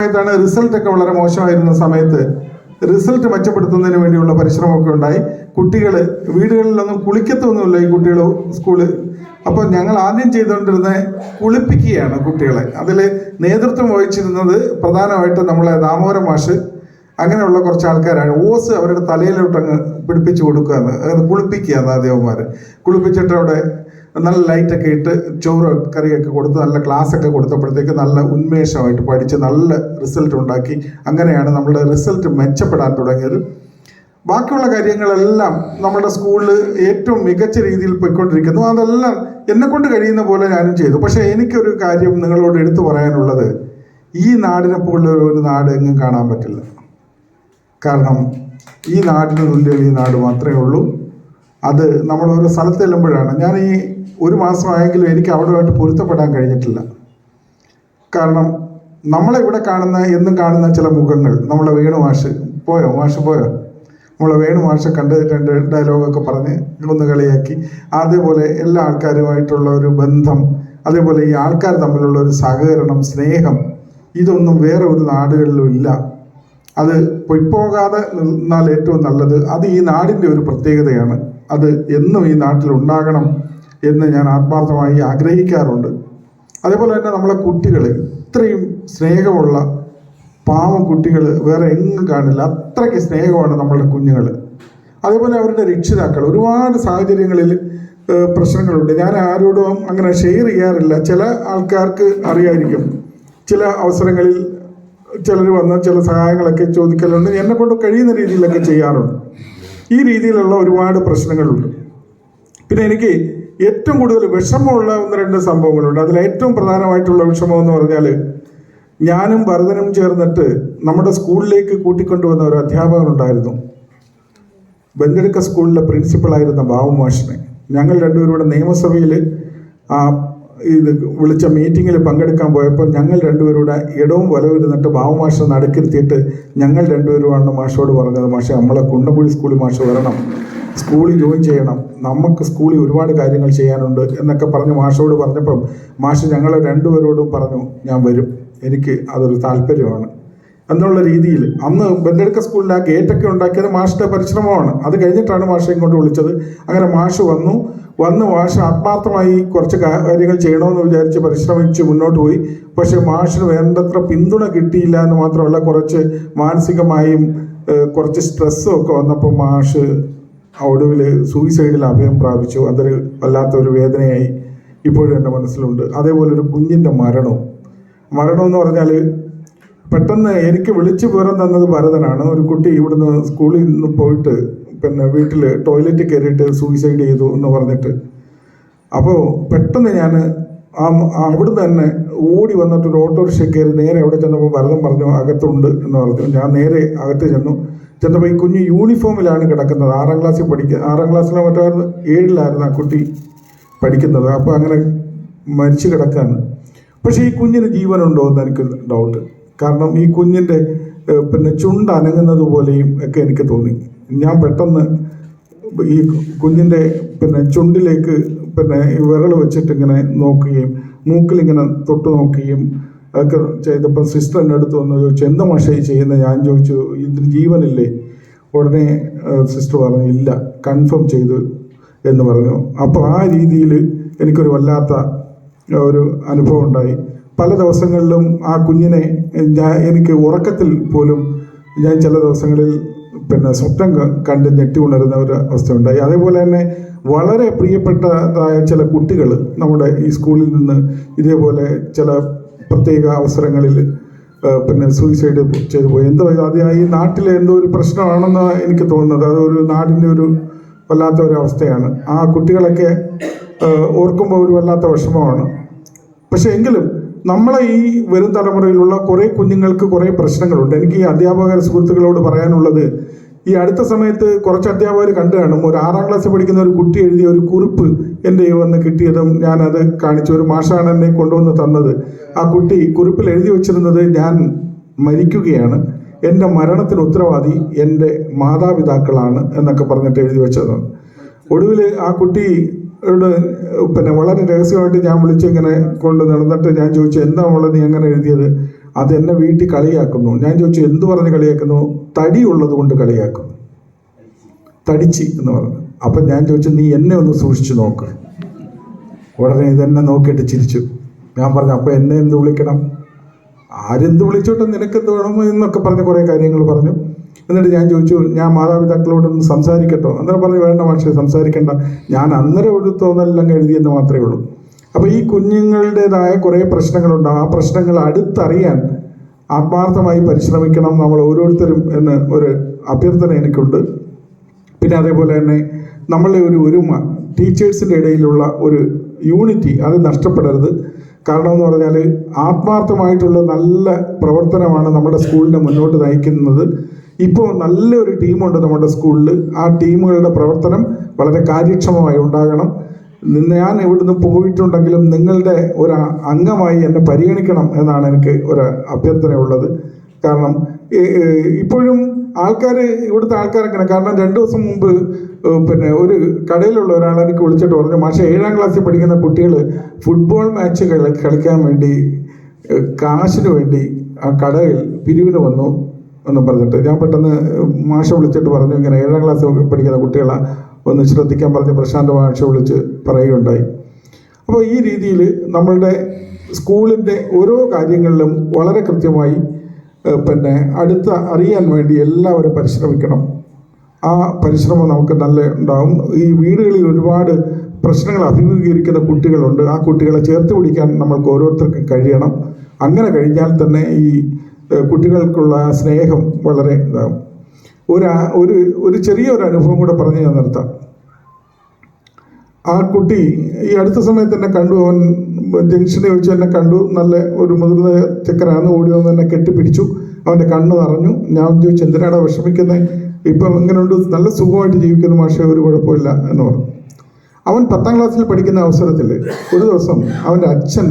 സമയത്താണ് റിസൾട്ട് ഒക്കെ വളരെ മോശമായിരുന്ന സമയത്ത് റിസൾട്ട് മെച്ചപ്പെടുത്തുന്നതിന് വേണ്ടിയുള്ള പരിശ്രമമൊക്കെ ഉണ്ടായി. കുട്ടികൾ വീടുകളിലൊന്നും കുളിക്കത്തൊന്നുമില്ല ഈ കുട്ടികൾ സ്കൂളിൽ അപ്പോൾ ഞങ്ങൾ ആദ്യം ചെയ്തുകൊണ്ടിരുന്നത് കുളിപ്പിക്കുകയാണ് കുട്ടികളെ. അതിൽ നേതൃത്വം വഹിച്ചിരുന്നത് പ്രധാനമായിട്ട് നമ്മളെ ദാമോദര മാഷ് അങ്ങനെയുള്ള കുറച്ച് ആൾക്കാരാണ്. ഓസ് അവരുടെ തലയിലോട്ടങ്ങ് പിടിപ്പിച്ച് കൊടുക്കുകയാണ്. അത് കുളിപ്പിക്കുകയാണ് ദേവന്മാർ കുളിപ്പിച്ചിട്ട് അവിടെ നല്ല ലൈറ്റൊക്കെ ഇട്ട് ചോറ് കറിയൊക്കെ കൊടുത്ത് നല്ല ക്ലാസ് ഒക്കെ കൊടുത്തപ്പോഴത്തേക്ക് നല്ല ഉന്മേഷമായിട്ട് പഠിച്ച് നല്ല റിസൾട്ട് ഉണ്ടാക്കി. അങ്ങനെയാണ് നമ്മുടെ റിസൾട്ട് മെച്ചപ്പെടാൻ തുടങ്ങിയത്. ബാക്കിയുള്ള കാര്യങ്ങളെല്ലാം നമ്മുടെ സ്കൂളിൽ ഏറ്റവും മികച്ച രീതിയിൽ പോയിക്കൊണ്ടിരിക്കുന്നു. അതെല്ലാം എന്നെ കൊണ്ട് കഴിയുന്ന പോലെ ഞാനും ചെയ്തു. പക്ഷേ എനിക്കൊരു കാര്യം നിങ്ങളോട് എടുത്തു പറയാനുള്ളത്. ഈ നാടിനെ പോലുള്ള ഒരു നാട് എങ്ങും കാണാൻ പറ്റില്ല. കാരണം ഈ നാടിന് തുല്യം ഈ നാട് മാത്രമേ ഉള്ളൂ. അത് നമ്മൾ ഒരു സ്ഥലത്ത് ചെല്ലുമ്പോഴാണ്. ഞാൻ ഈ ഒരു മാസമായെങ്കിലും എനിക്ക് അവിടെയായിട്ട് പൊരുത്തപ്പെടാൻ കഴിഞ്ഞിട്ടില്ല. കാരണം നമ്മളെ ഇവിടെ കാണുന്ന എന്നും കാണുന്ന ചില മുഖങ്ങൾ നമ്മളെ വേണു മാഷ് പോയോ? മാഷ് പോയോ? നമ്മളെ വേണു മാഷ് കണ്ട് രണ്ട് ഡയലോഗൊക്കെ പറഞ്ഞ് ഒന്ന് കളിയാക്കി. അതേപോലെ എല്ലാ ആൾക്കാരുമായിട്ടുള്ള ഒരു ബന്ധം അതേപോലെ ഈ ആൾക്കാർ തമ്മിലുള്ള ഒരു സഹകരണം സ്നേഹം ഇതൊന്നും വേറെ ഒരു നാടുകളിലും ഇല്ല. അത് പൊയ്പോകാതെ നിന്നാൽ ഏറ്റവും നല്ലത് അത് ഈ നാടിന്റെ ഒരു പ്രത്യേകതയാണ്. അത് എന്നും ഈ നാട്ടിൽ ഉണ്ടാകണം. എന്ന് ഞാൻ ആത്മാർത്ഥമായി ആഗ്രഹിക്കാറുണ്ട്. അതേപോലെ തന്നെ നമ്മളെ കുട്ടികൾ ഇത്രയും സ്നേഹമുള്ള പാവം കുട്ടികൾ വേറെ എങ്ങും കാണില്ല. അത്രയ്ക്ക് സ്നേഹമാണ് നമ്മളുടെ കുഞ്ഞുങ്ങൾ അതേപോലെ അവരുടെ രക്ഷിതാക്കൾ ഒരുപാട് സാഹചര്യങ്ങളിൽ പ്രശ്നങ്ങളുണ്ട്. ഞാൻ ആരോടും അങ്ങനെ ഷെയർ ചെയ്യാറില്ല. ചില ആൾക്കാർക്ക് അറിയായിരിക്കും. ചില അവസരങ്ങളിൽ ചിലർ വന്ന് ചില സഹായങ്ങളൊക്കെ ചോദിക്കലുണ്ട്. എന്നെ കൊണ്ട് കഴിയുന്ന രീതിയിലൊക്കെ ചെയ്യാറുണ്ട്. ഈ രീതിയിലുള്ള ഒരുപാട് പ്രശ്നങ്ങളുണ്ട്. പിന്നെ എനിക്ക് ഏറ്റവും കൂടുതൽ വിഷമമുള്ള ഒന്ന് രണ്ട് സംഭവങ്ങളുണ്ട്. അതിൽ ഏറ്റവും പ്രധാനമായിട്ടുള്ള വിഷമം എന്ന് പറഞ്ഞാൽ ഞാനും ഭരതനും ചേർന്നിട്ട് നമ്മുടെ സ്കൂളിലേക്ക് കൂട്ടിക്കൊണ്ടുവന്ന ഒരു അധ്യാപകനുണ്ടായിരുന്നു ബെഞ്ചടുക്ക സ്കൂളിലെ പ്രിൻസിപ്പളായിരുന്ന ബാബു മാഷിനെ. ഞങ്ങൾ രണ്ടുപേരുടെ നിയമസഭയിൽ ആ ഇത് വിളിച്ച മീറ്റിങ്ങിൽ പങ്കെടുക്കാൻ പോയപ്പോൾ ഞങ്ങൾ രണ്ടുപേരുടെ ഇടവും വലവും ഇരുന്നിട്ട് ബാബു മാഷിനെ നടുക്കിരുത്തിയിട്ട് ഞങ്ങൾ രണ്ടുപേരുമാണ് മാഷോട് പറഞ്ഞത് മാഷെ നമ്മളെ കുണ്ടമ്പുഴി സ്കൂളിൽ മാഷ് വരണം. സ്കൂളിൽ ജോയിൻ ചെയ്യണം. നമുക്ക് സ്കൂളിൽ ഒരുപാട് കാര്യങ്ങൾ ചെയ്യാനുണ്ട് എന്നൊക്കെ പറഞ്ഞ് മാഷോട് പറഞ്ഞപ്പം മാഷ് ഞങ്ങൾ രണ്ടുപേരോടും പറഞ്ഞു ഞാൻ വരും. എനിക്ക് അതൊരു താല്പര്യമാണ്. എന്നുള്ള രീതിയിൽ അന്ന് ബെൻഡെടുക്ക സ്കൂളിൽ ആ ഗേറ്റൊക്കെ ഉണ്ടാക്കിയത് മാഷിന്റെ പരിശ്രമമാണ്. അത് കഴിഞ്ഞിട്ടാണ് മാഷെ ഇങ്ങോട്ട് വിളിച്ചത്. അങ്ങനെ മാഷ് വന്നു. വന്ന് മാഷ് ആത്മാർത്ഥമായി കുറച്ച് കാര്യങ്ങൾ ചെയ്യണമെന്ന് വിചാരിച്ച് പരിശ്രമിച്ച് മുന്നോട്ട് പോയി. പക്ഷെ മാഷിന് വേണ്ടത്ര പിന്തുണ കിട്ടിയില്ല എന്ന് മാത്രമല്ല കുറച്ച് മാനസികമായും കുറച്ച് സ്ട്രെസ്സും ഒക്കെ വന്നപ്പോൾ മാഷ് ഒടുവിൽ സൂയിസൈഡിൽ അഭയം പ്രാപിച്ചു. അതൊരു വല്ലാത്തൊരു വേദനയായി ഇപ്പോഴും എന്റെ മനസ്സിലുണ്ട്. അതേപോലെ ഒരു കുഞ്ഞിന്റെ മരണവും. മരണം എന്ന് പറഞ്ഞാൽ പെട്ടെന്ന് എനിക്ക് വിളിച്ചു വിവരം തന്നത് ഭരതനാണ്. ഒരു കുട്ടി ഇവിടുന്ന് സ്കൂളിൽ നിന്ന് പോയിട്ട് പിന്നെ വീട്ടിൽ ടോയ്ലറ്റിൽ കയറിയിട്ട് സൂയിസൈഡ് ചെയ്തു എന്ന് പറഞ്ഞിട്ട്. അപ്പോൾ പെട്ടെന്ന് ഞാൻ ആ അവിടുന്ന് തന്നെ ഓടി വന്നിട്ട് ഒരു ഓട്ടോറിക്ഷ കയറി നേരെ അവിടെ ചെന്നപ്പോൾ ഭരതൻ പറഞ്ഞു അകത്തുണ്ട് എന്ന് പറഞ്ഞു. ഞാൻ നേരെ അകത്ത് ചെന്നു. ചെന്നപ്പോൾ ഈ കുഞ്ഞ് യൂണിഫോമിലാണ് കിടക്കുന്നത്. ആറാം ക്ലാസ്സിൽ പഠിക്കുക ആറാം ക്ലാസ്സിലോ മറ്റോ ഏഴിലായിരുന്നു ആ കുട്ടി പഠിക്കുന്നത്. അപ്പോൾ അങ്ങനെ മരിച്ചു കിടക്കാണ്. പക്ഷേ ഈ കുഞ്ഞിന് ജീവനുണ്ടോ എന്ന് എനിക്ക് ഡൗട്ട് കാരണം ഈ കുഞ്ഞിന്റെ പിന്നെ ചുണ്ട് അനങ്ങുന്നത് പോലെയും ഒക്കെ എനിക്ക് തോന്നി. ഞാൻ പെട്ടെന്ന് ഈ കുഞ്ഞിന്റെ പിന്നെ ചുണ്ടിലേക്ക് പിന്നെ വിരൽ വെച്ചിട്ട് ഇങ്ങനെ നോക്കുകയും മൂക്കിലിങ്ങനെ തൊട്ട് നോക്കുകയും ഒക്കെ ചെയ്തപ്പോൾ സിസ്റ്റർ എന്റെ അടുത്ത് വന്ന് ചോദിച്ചു എന്താ മാഷേ ചെയ്യുന്നത് ഞാൻ ചോദിച്ചു ഇതിന് ജീവനില്ലേ? ഉടനെ സിസ്റ്റർ പറഞ്ഞു ഇല്ല കൺഫേം ചെയ്തു എന്ന് പറഞ്ഞു. അപ്പോൾ ആ രീതിയിൽ എനിക്കൊരു വല്ലാത്ത ഒരു അനുഭവം ഉണ്ടായി. പല ദിവസങ്ങളിലും ആ കുഞ്ഞിനെ ഞാൻ എനിക്ക് ഉറക്കത്തിൽ പോലും ഞാൻ ചില ദിവസങ്ങളിൽ പിന്നെ സ്വപ്നം കണ്ട് ഞെട്ടി ഉണരുന്ന ഒരു അവസ്ഥ ഉണ്ടായി. അതേപോലെ തന്നെ വളരെ പ്രിയപ്പെട്ടതായ ചില കുട്ടികൾ നമ്മുടെ ഈ സ്കൂളിൽ നിന്ന് ഇതേപോലെ ചില പ്രത്യേക അവസരങ്ങളിൽ പിന്നെ സൂയിസൈഡ് ചെയ്തു പോയി. എന്തോ അത് ഈ നാട്ടിലെ എന്തോ ഒരു പ്രശ്നമാണെന്ന് എനിക്ക് തോന്നുന്നത്. അതൊരു നാടിന്റെ ഒരു വല്ലാത്ത ഒരു അവസ്ഥയാണ് ആ കുട്ടികളൊക്കെ ഓർക്കുമ്പോൾ ഒരു വല്ലാത്ത വിഷമമാണ്. പക്ഷേ എങ്കിലും നമ്മളെ ഈ വരും തലമുറയിലുള്ള കുറേ കുഞ്ഞുങ്ങൾക്ക് കുറേ പ്രശ്നങ്ങളുണ്ട്. എനിക്ക് ഈ അധ്യാപക സുഹൃത്തുക്കളോട് പറയാനുള്ളത് ഈ അടുത്ത സമയത്ത് കുറച്ച് അധ്യാപകർ കണ്ടു കാണും. ഒരു ആറാം ക്ലാസ്സിൽ പഠിക്കുന്ന ഒരു കുട്ടി എഴുതിയ ഒരു കുറിപ്പ് എന്റെ വന്ന് കിട്ടിയതും ഞാനത് കാണിച്ചു. ഒരു മാഷാണ് എന്നെ കൊണ്ടുവന്ന് തന്നത്. ആ കുട്ടി കുറിപ്പിൽ എഴുതി വച്ചിരുന്നത് ഞാൻ മരിക്കുകയാണ്. എന്റെ മരണത്തിന് ഉത്തരവാദി എന്റെ മാതാപിതാക്കളാണ് എന്നൊക്കെ പറഞ്ഞിട്ട് എഴുതി വെച്ചത്. ഒടുവിൽ ആ കുട്ടി പിന്നെ വളരെ രഹസ്യമായിട്ട് ഞാൻ വിളിച്ച് ഇങ്ങനെ കൊണ്ട് നടന്നിട്ട് ഞാൻ ചോദിച്ചു എന്താ മോളെ നീ എങ്ങനെ എഴുതിയത്? അത് എന്നെ വീട്ടിൽ കളിയാക്കുന്നു. ഞാൻ ചോദിച്ചു എന്ത് പറഞ്ഞ് കളിയാക്കുന്നു? തടി ഉള്ളത് കൊണ്ട് കളിയാക്കുന്നു. തടിച്ച് എന്ന് പറഞ്ഞു. അപ്പം ഞാൻ ചോദിച്ചു നീ എന്നെ ഒന്ന് സൂക്ഷിച്ചു നോക്ക്. ഉടനെ ഇതെന്നെ നോക്കിയിട്ട് ചിരിച്ചു. ഞാൻ പറഞ്ഞു അപ്പം എന്നെ എന്ത് വിളിക്കണം? ആരെന്ത് വിളിച്ചോട്ടെ? നിനക്കെന്ത് വേണം? എന്നൊക്കെ പറഞ്ഞ് കുറേ കാര്യങ്ങൾ പറഞ്ഞു. എന്നിട്ട് ഞാൻ ചോദിച്ചു ഞാൻ മാതാപിതാക്കളോടൊന്ന് സംസാരിക്കട്ടോ? അന്നേരം പറഞ്ഞു വേണ്ട പക്ഷേ സംസാരിക്കേണ്ട. ഞാൻ അന്നേരം ഒരു തോന്നലെല്ലാം എഴുതിയെന്ന് മാത്രമേ ഉള്ളൂ. അപ്പോൾ ഈ കുഞ്ഞുങ്ങളുടേതായ കുറേ പ്രശ്നങ്ങളുണ്ടാകും ആ പ്രശ്നങ്ങൾ അടുത്തറിയാൻ ആത്മാർത്ഥമായി പരിശ്രമിക്കണം നമ്മൾ ഓരോരുത്തരും എന്ന് ഒരു അഭ്യർത്ഥന എനിക്കുണ്ട്. പിന്നെ അതേപോലെ തന്നെ നമ്മളുടെ ഒരു ഒരുമ ടീച്ചേഴ്സിന്റെ ഇടയിലുള്ള ഒരു യൂണിറ്റി അത് നഷ്ടപ്പെടരുത്. കാരണം എന്ന് പറഞ്ഞാൽ ആത്മാർത്ഥമായിട്ടുള്ള നല്ല പ്രവർത്തനമാണ് നമ്മുടെ സ്കൂളിനെ മുന്നോട്ട് നയിക്കുന്നത്. ഇപ്പോൾ നല്ലൊരു ടീമുണ്ട് നമ്മുടെ സ്കൂളിൽ. ആ ടീമുകളുടെ പ്രവർത്തനം വളരെ കാര്യക്ഷമമായി ഉണ്ടാകണം. നിന്ന് ഞാൻ ഇവിടുന്ന് പോയിട്ടുണ്ടെങ്കിലും നിങ്ങളുടെ ഒരു അംഗമായി എന്നെ പരിഗണിക്കണം എന്നാണ് എനിക്ക് ഒരു അഭ്യർത്ഥനയുള്ളത്. കാരണം ഇപ്പോഴും ആൾക്കാർ ഇവിടുത്തെ ആൾക്കാരൊക്കെ കാരണം രണ്ട് ദിവസം മുമ്പ് പിന്നെ ഒരു കടയിലുള്ള ഒരാൾ എനിക്ക് വിളിച്ചിട്ട് പറഞ്ഞു മാഷെ ഏഴാം ക്ലാസ്സിൽ പഠിക്കുന്ന കുട്ടികൾ ഫുട്ബോൾ മാച്ച് കളിക്കാൻ വേണ്ടി കാശിന് വേണ്ടി ആ കടയിൽ പിരിവിന് വന്നു എന്ന് പറഞ്ഞിട്ട് ഞാൻ പെട്ടെന്ന് മാഷ വിളിച്ചിട്ട് പറഞ്ഞു ഇങ്ങനെ ഏഴാം ക്ലാസ് പഠിക്കുന്ന കുട്ടികളെ ഒന്ന് ശ്രദ്ധിക്കാൻ പറഞ്ഞ് പ്രശാന്ത മാഷ വിളിച്ച് പറയുകയുണ്ടായി. അപ്പോൾ ഈ രീതിയിൽ നമ്മളുടെ സ്കൂളിന്റെ ഓരോ കാര്യങ്ങളിലും വളരെ കൃത്യമായി പിന്നെ അടുത്ത അറിയാൻ വേണ്ടി എല്ലാവരും പരിശ്രമിക്കണം. ആ പരിശ്രമം നമുക്ക് നല്ല ഉണ്ടാവും. ഈ വീടുകളിൽ ഒരുപാട് പ്രശ്നങ്ങൾ അഭിമുഖീകരിക്കുന്ന കുട്ടികളുണ്ട്. ആ കുട്ടികളെ ചേർത്ത് പിടിക്കാൻ നമ്മൾക്ക് ഓരോരുത്തർക്കും കഴിയണം. അങ്ങനെ കഴിഞ്ഞാൽ തന്നെ ഈ കുട്ടികൾക്കുള്ള സ്നേഹം വളരെ ഇതാകും ഒരു ഒരു ഒരു ചെറിയ ഒരു അനുഭവം കൂടെ പറഞ്ഞ് ഞാൻ നിർത്താം. ആ കുട്ടി ഈ അടുത്ത സമയത്ത് എന്നെ കണ്ടു. അവൻ ജംഗ്ഷനിൽ വെച്ച് എന്നെ കണ്ടു. നല്ല ഒരു മുതിർന്ന ചെക്കനാണ്. ഓടി വന്ന് എന്നെ കെട്ടിപ്പിടിച്ചു. അവന്റെ കണ്ണ് നിറഞ്ഞു. ഞാൻ ചോദിച്ചു എന്തിനാടാ വിഷമിക്കുന്നത് ഇപ്പം ഇങ്ങനെയുണ്ട് നല്ല സുഖമായിട്ട് ജീവിക്കുന്ന മാഷെ. ഒരു കുഴപ്പമില്ല എന്ന് പറഞ്ഞു. അവൻ പത്താം ക്ലാസ്സിൽ പഠിക്കുന്ന അവസരത്തിൽ ഒരു ദിവസം അവന്റെ അച്ഛൻ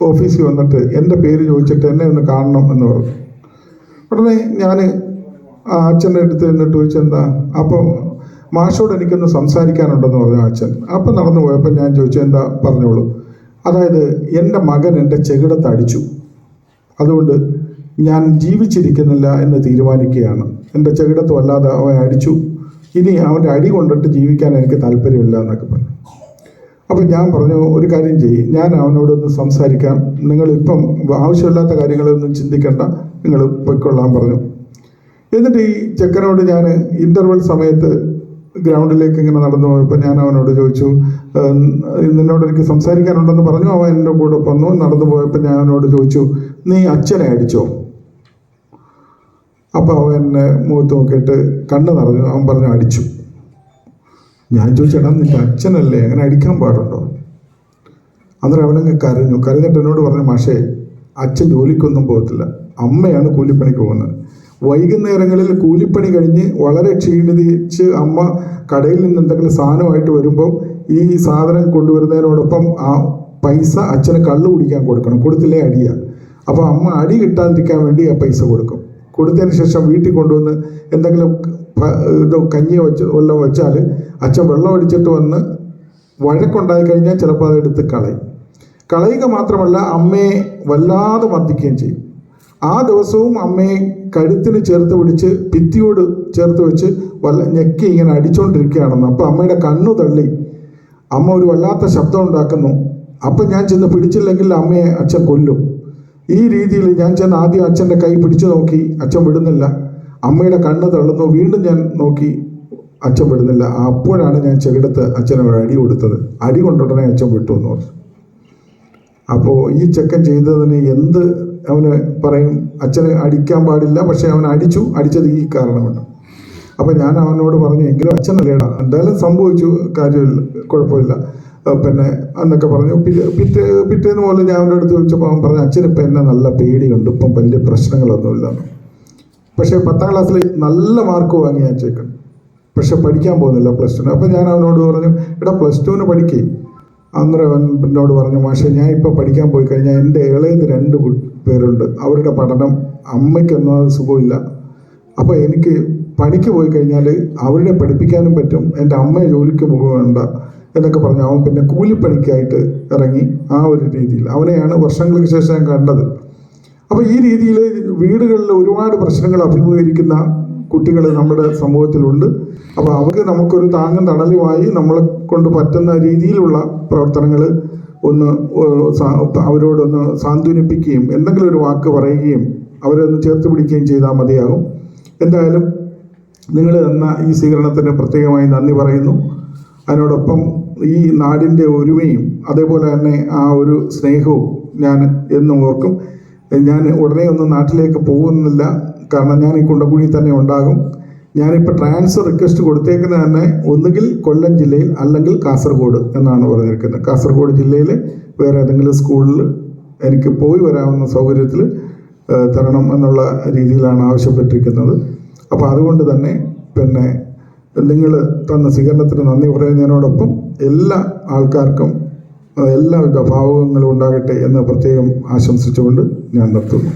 ഓഫീസിൽ വന്നിട്ട് എന്റെ പേര് ചോദിച്ചിട്ട് എന്നെ ഒന്ന് കാണണം എന്ന് പറഞ്ഞു. ഉടനെ ഞാൻ ആ അച്ഛന്റെ അടുത്ത് എന്നിട്ട് ചോദിച്ചു എന്താ അപ്പം മാഷോട് എനിക്കൊന്ന് സംസാരിക്കാനുണ്ടെന്ന് പറഞ്ഞു അച്ഛൻ. അപ്പം നടന്നു പോയപ്പോൾ ഞാൻ ചോദിച്ചു എന്താ പറഞ്ഞോളൂ? അതായത് എന്റെ മകൻ എന്റെ ചെകിടത്ത് അടിച്ചു. അതുകൊണ്ട് ഞാൻ ജീവിച്ചിരിക്കുന്നില്ല എന്ന് തീരുമാനിക്കുകയാണ്. എന്റെ ചെകിടത്ത് വല്ലാതെ അവൻ അടിച്ചു. ഇനി അവന്റെ അടി കൊണ്ടിട്ട് ജീവിക്കാൻ എനിക്ക് താല്പര്യമില്ല എന്നൊക്കെ പറഞ്ഞു. അപ്പം ഞാൻ പറഞ്ഞു ഒരു കാര്യം ചെയ്യും. ഞാൻ അവനോടൊന്ന് സംസാരിക്കാം. നിങ്ങളിപ്പം ആവശ്യമില്ലാത്ത കാര്യങ്ങളൊന്നും ചിന്തിക്കേണ്ട. നിങ്ങൾ പൊയ്ക്കൊള്ളാൻ പറഞ്ഞു. എന്നിട്ട് ഈ ചെക്കനോട് ഞാൻ ഇന്റർവെൽ സമയത്ത് ഗ്രൗണ്ടിലേക്ക് ഇങ്ങനെ നടന്നു പോയപ്പോൾ ഞാൻ അവനോട് ചോദിച്ചു "ഏം, നിന്നോട് എനിക്ക് സംസാരിക്കാനുണ്ടെന്ന് പറഞ്ഞു. അവൻ എന്റെ കൂടെ വന്നു. നടന്നു പോയപ്പോൾ ഞാൻ അവനോട് ചോദിച്ചു നീ അച്ഛനെ അടിച്ചോ? അപ്പോൾ അവൻ എന്നെ മുഖത്ത് നോക്കിയിട്ട് കണ്ണ് നിറഞ്ഞു. അവൻ പറഞ്ഞു അടിച്ചു. ഞാൻ ചോദിച്ചേടാ നിന്റെ അച്ഛനല്ലേ? അങ്ങനെ അടിക്കാൻ പാടുണ്ടോ? അന്നേരം അവനങ്ങ് കരഞ്ഞു. കരഞ്ഞിട്ട് എന്നോട് പറഞ്ഞു മാഷേ അച്ഛൻ ജോലിക്കൊന്നും പോകത്തില്ല. അമ്മയാണ് കൂലിപ്പണിക്ക് പോകുന്നത്. വൈകുന്നേരങ്ങളിൽ കൂലിപ്പണി കഴിഞ്ഞ് വളരെ ക്ഷീണിച്ച് അമ്മ കടയിൽ നിന്ന് എന്തെങ്കിലും സാധനമായിട്ട് വരുമ്പോൾ ഈ സാധനം കൊണ്ടുവരുന്നതിനോടൊപ്പം ആ പൈസ അച്ഛന് കള്ളു കുടിക്കാൻ കൊടുക്കണം. കൊടുത്തില്ലേ അടിയ. അപ്പോൾ അമ്മ അടി കിട്ടാതിരിക്കാൻ വേണ്ടി ആ പൈസ കൊടുക്കും. കൊടുത്തതിന് ശേഷം വീട്ടിൽ കൊണ്ടുവന്ന് എന്തെങ്കിലും ഇതോ ഇത് കഞ്ഞി വെച്ച് വല്ലതും വെച്ചാൽ അച്ഛൻ വെള്ളം അടിച്ചിട്ട് വന്ന് വഴക്കുണ്ടായി കഴിഞ്ഞാൽ ചിലപ്പോൾ അതെടുത്ത് കളയും. കളയുക മാത്രമല്ല അമ്മയെ വല്ലാതെ മർദ്ദിക്കുകയും ചെയ്യും. ആ ദിവസവും അമ്മയെ കഴുത്തിന് ചേർത്ത് പിടിച്ച് ഭിത്തിയോട് ചേർത്ത് വെച്ച് വല്ല ഞെക്കി ഇങ്ങനെ അടിച്ചുകൊണ്ടിരിക്കുകയാണെന്ന് അപ്പോൾ അമ്മയുടെ കണ്ണു തള്ളി. അമ്മ ഒരു വല്ലാത്ത ശബ്ദം ഉണ്ടാക്കുന്നു. അപ്പം ഞാൻ ചെന്ന് പിടിച്ചില്ലെങ്കിൽ അമ്മയെ അച്ഛൻ കൊല്ലും. ഈ രീതിയിൽ ഞാൻ ചെന്ന് ആദ്യം അച്ഛന്റെ കൈ പിടിച്ചു നോക്കി അച്ഛൻ വിടുന്നില്ല. അമ്മയുടെ കണ്ണ് തള്ളുന്നു. വീണ്ടും ഞാൻ നോക്കി അച്ഛൻ വിടുന്നില്ല. അപ്പോഴാണ് ഞാൻ ചെകിടത്ത് അച്ഛന് അടി കൊടുത്തത്. അടി കൊണ്ടുടനെ അച്ഛൻ വിട്ടു എന്ന് പറഞ്ഞു. അപ്പോൾ ഈ ചെക്കൻ ചെയ്തതിന് എന്ത് അവന് പറയും അച്ഛന് അടിക്കാൻ പാടില്ല പക്ഷെ അവൻ അടിച്ചു അടിച്ചത് ഈ കാരണമുണ്ട് അപ്പം ഞാൻ അവനോട് പറഞ്ഞു എങ്കിലും അച്ഛനല്ലേടാ എന്തായാലും സംഭവിച്ചു കാര്യമില്ല കുഴപ്പമില്ല. പിന്നെ എന്നൊക്കെ പറഞ്ഞു. പിറ്റേ പിറ്റേ പിറ്റേന്ന് പോലെ ഞാൻ അവന്റെ അടുത്ത് ചോദിച്ചപ്പോൾ അവൻ പറഞ്ഞു അച്ഛനിപ്പോൾ എന്നെ നല്ല പേടിയുണ്ട് ഇപ്പം വലിയ പ്രശ്നങ്ങളൊന്നുമില്ല. പക്ഷേ പത്താം ക്ലാസ്സിൽ നല്ല മാർക്ക് വാങ്ങി ഞാൻ ചേക്കൻ പക്ഷെ പഠിക്കാൻ പോകുന്നില്ല പ്ലസ് ടുന്. അപ്പം ഞാൻ അവനോട് പറഞ്ഞു എടാ പ്ലസ് ടുവിന് പഠിക്കേ. അന്നേരം അവൻ എന്നോട് പറഞ്ഞു മാഷെ ഞാൻ ഇപ്പോൾ പഠിക്കാൻ പോയി കഴിഞ്ഞാൽ എന്റെ ഇളയത് രണ്ട് പേരുണ്ട്. അവരുടെ പഠനം അമ്മയ്ക്കൊന്നും സുഖമില്ല. അപ്പോൾ എനിക്ക് പണിക്ക് പോയി കഴിഞ്ഞാൽ അവരെ പഠിപ്പിക്കാനും പറ്റും. എന്റെ അമ്മയെ ജോലിക്ക് പോകേണ്ട എന്നൊക്കെ പറഞ്ഞു അവൻ പിന്നെ കൂലിപ്പണിക്കായിട്ട് ഇറങ്ങി ആ ഒരു രീതിയിൽ. അവനെയാണ് വർഷങ്ങൾക്ക് ശേഷം ഞാൻ കണ്ടത്. അപ്പോൾ ഈ രീതിയിൽ വീടുകളിൽ ഒരുപാട് പ്രശ്നങ്ങൾ അഭിമുഖീകരിക്കുന്ന കുട്ടികൾ നമ്മുടെ സമൂഹത്തിലുണ്ട്. അപ്പോൾ അവർക്ക് നമുക്കൊരു താങ്ങും തണലുമായി നമ്മളെ കൊണ്ട് പറ്റുന്ന രീതിയിലുള്ള പ്രവർത്തനങ്ങൾ ഒന്ന് അവരോടൊന്ന് സാന്ത്വനിപ്പിക്കുകയും എന്തെങ്കിലും ഒരു വാക്ക് പറയുകയും അവരെ ഒന്ന് ചേർത്ത് പിടിക്കുകയും ചെയ്താൽ മതിയാകും. എന്തായാലും നിങ്ങൾ തന്ന ഈ സ്വീകരണത്തിന് പ്രത്യേകമായി നന്ദി പറയുന്നു. അതിനോടൊപ്പം ഈ നാടിന്റെ ഒരുമയും അതേപോലെ തന്നെ ആ ഒരു സ്നേഹവും ഞാൻ എന്നും ഓർക്കും. ഞാൻ ഉടനെ ഒന്നും നാട്ടിലേക്ക് പോകുന്നില്ല. കാരണം ഞാൻ ഈ കുണ്ടക്കുഴിയിൽ തന്നെ ഉണ്ടാകും. ഞാനിപ്പോൾ ട്രാൻസ്ഫർ റിക്വസ്റ്റ് കൊടുത്തേക്കുന്നത് തന്നെ ഒന്നുകിൽ കൊല്ലം ജില്ലയിൽ അല്ലെങ്കിൽ കാസർഗോഡ് എന്നാണ് പറഞ്ഞിരിക്കുന്നത്. കാസർഗോഡ് ജില്ലയിൽ വേറെ ഏതെങ്കിലും സ്കൂളിൽ എനിക്ക് പോയി വരാവുന്ന സൗകര്യത്തിൽ തരണം എന്നുള്ള രീതിയിലാണ് ആവശ്യപ്പെട്ടിരിക്കുന്നത്. അപ്പോൾ അതുകൊണ്ട് തന്നെ പിന്നെ നിങ്ങൾ തന്ന സ്വീകരണത്തിന് നന്ദി പറയുന്നതിനോടൊപ്പം എല്ലാ ആൾക്കാർക്കും എല്ലാവിധ ഭാവുകങ്ങളും ഉണ്ടാകട്ടെ എന്ന് പ്രത്യേകം ആശംസിച്ചുകൊണ്ട് ഞാൻ നിർത്തുന്നു.